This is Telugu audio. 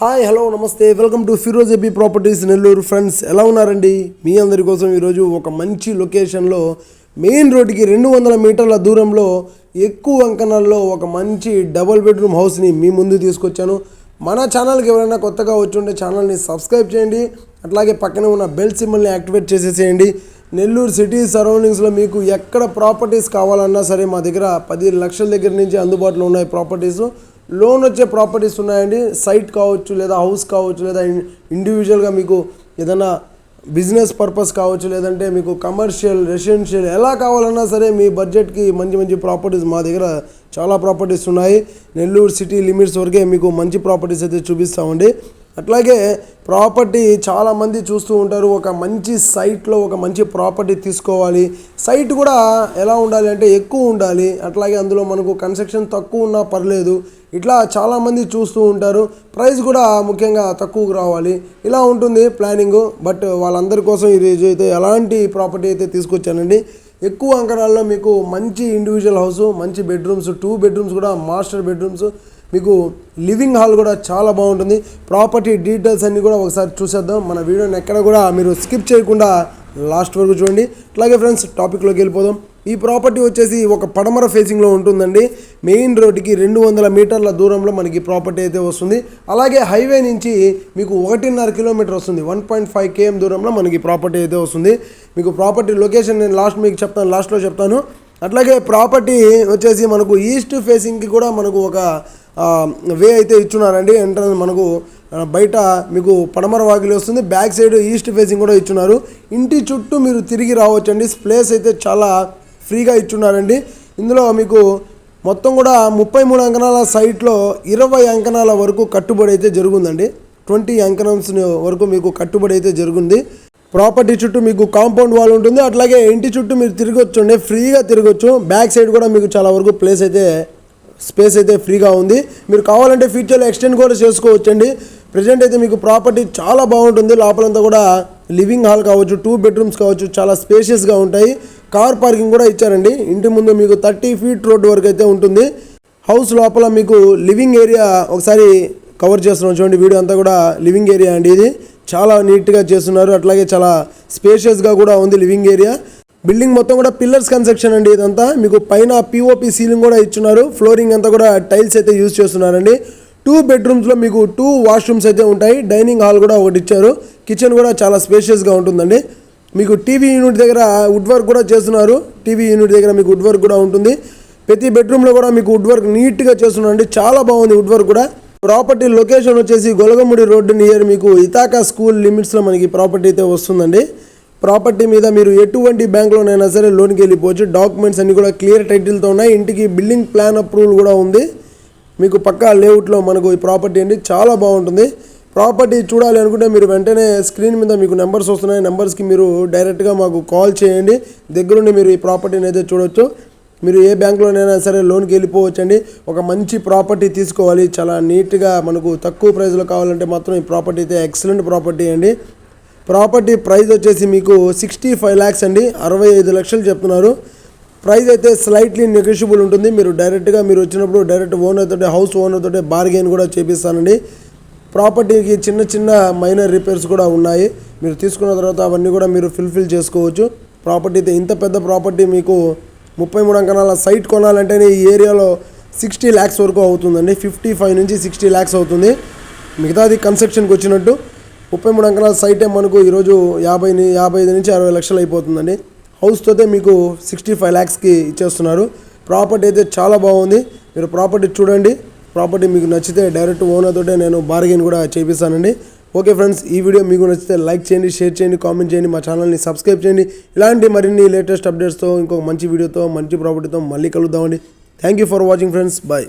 హాయ్ హలో నమస్తే. Welcome to Firoz AB properties Nellore friends. ఎలా ఉన్నారండి? మీ అందరి కోసం ఈరోజు ఒక మంచి లొకేషన్లో మెయిన్ రోడ్డుకి రెండు వందల మీటర్ల దూరంలో ఎక్కువ అంకణాల్లో ఒక మంచి డబుల్ బెడ్రూమ్ హౌస్ని మీ ముందు తీసుకొచ్చాను. మన ఛానల్కి ఎవరైనా కొత్తగా వచ్చి ఛానల్ని సబ్స్క్రైబ్ చేయండి. అట్లాగే పక్కనే ఉన్న బెల్ సింబల్ని యాక్టివేట్ చేసేసేయండి. నెల్లూరు సిటీ సరౌండింగ్స్లో మీకు ఎక్కడ ప్రాపర్టీస్ కావాలన్నా సరే మా దగ్గర పది లక్షల దగ్గర నుంచి అందుబాటులో ఉన్నాయి ప్రాపర్టీస్. లోన్ వచ్చే ప్రాపర్టీస్ ఉన్నాయండి. సైట్ కావచ్చు లేదా హౌస్ కావచ్చు లేదా ఇండివిజువల్గా మీకు ఏదైనా బిజినెస్ పర్పస్ కావచ్చు లేదంటే మీకు కమర్షియల్ రెసిడెన్షియల్ ఎలా కావాలన్నా సరే మీ బడ్జెట్కి మంచి మంచి ప్రాపర్టీస్ మా దగ్గర చాలా ప్రాపర్టీస్ ఉన్నాయి. నెల్లూరు సిటీ లిమిట్స్ వరకే మీకు మంచి ప్రాపర్టీస్ అయితే చూపిస్తామండి. అట్లాగే ప్రాపర్టీ చాలామంది చూస్తూ ఉంటారు. ఒక మంచి సైట్లో ఒక మంచి ప్రాపర్టీ తీసుకోవాలి. సైట్ కూడా ఎలా ఉండాలి అంటే ఎక్కువ ఉండాలి. అట్లాగే అందులో మనకు కన్స్ట్రక్షన్ తక్కువ ఉన్నా పర్లేదు. ఇట్లా చాలామంది చూస్తూ ఉంటారు. ప్రైస్ కూడా ముఖ్యంగా తక్కువకు రావాలి. ఇలా ఉంటుంది ప్లానింగ్. బట్ వాళ్ళందరి కోసం ఈరోజు అయితే ఎలాంటి ప్రాపర్టీ అయితే తీసుకొచ్చానండి. ఎక్కువ అంకణాల్లో మీకు మంచి ఇండివిజువల్ హౌస్ మంచి బెడ్రూమ్స్ టూ బెడ్రూమ్స్ కూడా మాస్టర్ బెడ్రూమ్స్ మీకు లివింగ్ హాల్ కూడా చాలా బాగుంటుంది. ప్రాపర్టీ డీటెయిల్స్ అన్నీ కూడా ఒకసారి చూసేద్దాం. మన వీడియోని ఎక్కడ కూడా మీరు స్కిప్ చేయకుండా లాస్ట్ వరకు చూడండి. అలాగే ఫ్రెండ్స్ టాపిక్లోకి వెళ్ళిపోదాం. ఈ ప్రాపర్టీ వచ్చేసి ఒక పడమర ఫేసింగ్లో ఉంటుందండి. మెయిన్ రోడ్డుకి రెండు వందల మీటర్ల దూరంలో మనకి ప్రాపర్టీ అయితే వస్తుంది. అలాగే హైవే నుంచి మీకు ఒకటిన్నర కిలోమీటర్ వస్తుంది. వన్ పాయింట్ ఫైవ్ కేఎం దూరంలో మనకి ప్రాపర్టీ అయితే వస్తుంది. మీకు ప్రాపర్టీ లొకేషన్ నేను లాస్ట్ మీకు చెప్తాను లాస్ట్లో చెప్తాను. అట్లాగే ప్రాపర్టీ వచ్చేసి మనకు ఈస్ట్ ఫేసింగ్కి కూడా మనకు ఒక వే అయితే ఇచ్చున్నారండి. ఎంట్రన్స్ మనకు బయట మీకు పడమర వాకిలి వస్తుంది. బ్యాక్ సైడ్ ఈస్ట్ ఫేసింగ్ కూడా ఇచ్చున్నారు. ఇంటి చుట్టూ మీరు తిరిగి రావచ్చండి. ప్లేస్ అయితే చాలా ఫ్రీగా ఇచ్చున్నారండి. ఇందులో మీకు మొత్తం కూడా ముప్పై మూడు అంకణాల సైట్లో ఇరవై అంకణాల వరకు కట్టుబడి అయితే జరుగుందండి. ట్వంటీ అంకణంస్ వరకు మీకు కట్టుబడి అయితే జరుగుంది. ప్రాపర్టీ చుట్టూ మీకు కాంపౌండ్ వాల్ ఉంటుంది. అట్లాగే ఇంటి చుట్టూ మీరు తిరగొచ్చు అండి ఫ్రీగా తిరగొచ్చు. బ్యాక్ సైడ్ కూడా మీకు చాలా వరకు ప్లేస్ అయితే స్పేస్ అయితే ఫ్రీగా ఉంది. మీరు కావాలంటే ఫ్యూచర్లో ఎక్స్టెండ్ కూడా చేసుకోవచ్చండి. ప్రజెంట్ అయితే మీకు ప్రాపర్టీ చాలా బాగుంటుంది. లోపలంతా కూడా లివింగ్ హాల్ కావచ్చు టూ బెడ్రూమ్స్ కావచ్చు చాలా స్పేషియస్గా ఉంటాయి. కార్ పార్కింగ్ కూడా ఇచ్చారండి. ఇంటి ముందు మీకు థర్టీ ఫీట్ రోడ్ వరకు అయితే ఉంటుంది. హౌస్ లోపల మీకు లివింగ్ ఏరియా ఒకసారి కవర్ చేస్తున్నాం. చూడండి వీడియో అంతా కూడా లివింగ్ ఏరియా అండి ఇది. చాలా నీట్గా చేస్తున్నారు. అట్లాగే చాలా స్పేషియస్గా కూడా ఉంది లివింగ్ ఏరియా. బిల్డింగ్ మొత్తం కూడా పిల్లర్స్ కన్స్ట్రక్షన్ అండి ఇదంతా. మీకు పైన పిఓపి సీలింగ్ కూడా ఇచ్చున్నారు. ఫ్లోరింగ్ అంతా కూడా టైల్స్ అయితే యూజ్ చేస్తున్నారండి. టూ బెడ్రూమ్స్లో మీకు టూ వాష్రూమ్స్ అయితే ఉంటాయి. డైనింగ్ హాల్ కూడా ఒకటి ఇచ్చారు. కిచెన్ కూడా చాలా స్పేషియస్గా ఉంటుందండి. మీకు టీవీ యూనిట్ దగ్గర వుడ్ వర్క్ కూడా చేస్తున్నారు. టీవీ యూనిట్ దగ్గర మీకు వుడ్ వర్క్ కూడా ఉంటుంది. ప్రతి బెడ్రూమ్లో కూడా మీకు వుడ్ వర్క్ నీట్గా చేస్తున్నారండి. చాలా బాగుంది వుడ్ వర్క్ కూడా. ప్రాపర్టీ లొకేషన్ వచ్చేసి గొలగముడి రోడ్డు నియర్ మీకు ఇతాకా స్కూల్ లిమిట్స్లో మనకి ప్రాపర్టీ అయితే వస్తుందండి. ప్రాపర్టీ మీద మీరు ఎటువంటి బ్యాంకులోనైనా సరే లోన్కి వెళ్ళిపోవచ్చు. డాక్యుమెంట్స్ అన్ని కూడా క్లియర్ టైటిల్తో ఉన్నాయి. ఇంటికి బిల్డింగ్ ప్లాన్ అప్రూవల్ కూడా ఉంది. మీకు పక్కా లేఅవుట్లో మనకు ఈ ప్రాపర్టీ అండి. చాలా బాగుంటుంది. ప్రాపర్టీ చూడాలి అనుకుంటే మీరు వెంటనే స్క్రీన్ మీద మీకు నెంబర్స్ వస్తున్నాయి. నెంబర్స్కి మీరు డైరెక్ట్గా మాకు కాల్ చేయండి. దగ్గరుండి మీరు ఈ ప్రాపర్టీని అయితే చూడొచ్చు. మీరు ఏ బ్యాంక్లోనైనా సరే లోన్కి వెళ్ళిపోవచ్చండి. ఒక మంచి ప్రాపర్టీ తీసుకోవాలి. చాలా నీట్గా మనకు తక్కువ ప్రైస్లో కావాలంటే మాత్రం ఈ ప్రాపర్టీ అయితే ఎక్సలెంట్ ప్రాపర్టీ అండి. ప్రాపర్టీ ప్రైస్ వచ్చేసి మీకు సిక్స్టీ ఫైవ్ ల్యాక్స్ అండి. అరవై ఐదు లక్షలు చెప్తున్నారు. ప్రైస్ అయితే స్లైట్లీ నెగోషియబుల్ ఉంటుంది. మీరు డైరెక్ట్గా మీరు వచ్చినప్పుడు డైరెక్ట్ ఓనర్ తోటే హౌస్ ఓనర్ తోటే బార్గెన్ కూడా చేపిస్తానండి. ప్రాపర్టీకి చిన్న చిన్న మైనర్ రిపేర్స్ కూడా ఉన్నాయి. మీరు తీసుకున్న తర్వాత అవన్నీ కూడా మీరు ఫుల్ఫిల్ చేసుకోవచ్చు. ప్రాపర్టీ అయితే ఇంత పెద్ద ప్రాపర్టీ మీకు ముప్పై మూడు అంకణాల సైట్ కొనాలంటేనే ఈ ఏరియాలో సిక్స్టీ ల్యాక్స్ వరకు అవుతుందండి. ఫిఫ్టీ ఫైవ్ నుంచి సిక్స్టీ ల్యాక్స్ అవుతుంది. మిగతాది కన్స్ట్రక్షన్కి వచ్చినట్టు ముప్పై మూడు అంకణాల సైటే మనకు ఈరోజు యాభై యాభై ఐదు నుంచి అరవై లక్షలు అయిపోతుందండి. హౌస్తోతే మీకు సిక్స్టీ ఫైవ్ ల్యాక్స్కి ఇచ్చేస్తున్నారు. ప్రాపర్టీ అయితే చాలా బాగుంది. మీరు ప్రాపర్టీ చూడండి. ప్రాపర్టీ మీకు నచ్చితే డైరెక్ట్ ఓనర్తోటే నేను బార్గెన్ కూడా చేపిస్తానండి. ఓకే ఫ్రెండ్స్ ఈ వీడియో మీకు నచ్చితే లైక్ చేయండి షేర్ చేయండి కామెంట్ చేయండి మా ఛానల్ని సబ్స్క్రైబ్ చేయండి. ఇలాంటి మరిన్ని లేటెస్ట్ అప్డేట్స్తో ఇంకొక మంచి వీడియోతో మంచి ప్రాపర్టీతో మళ్ళీ కలుద్దామండి. Thank you for watching friends. Bye.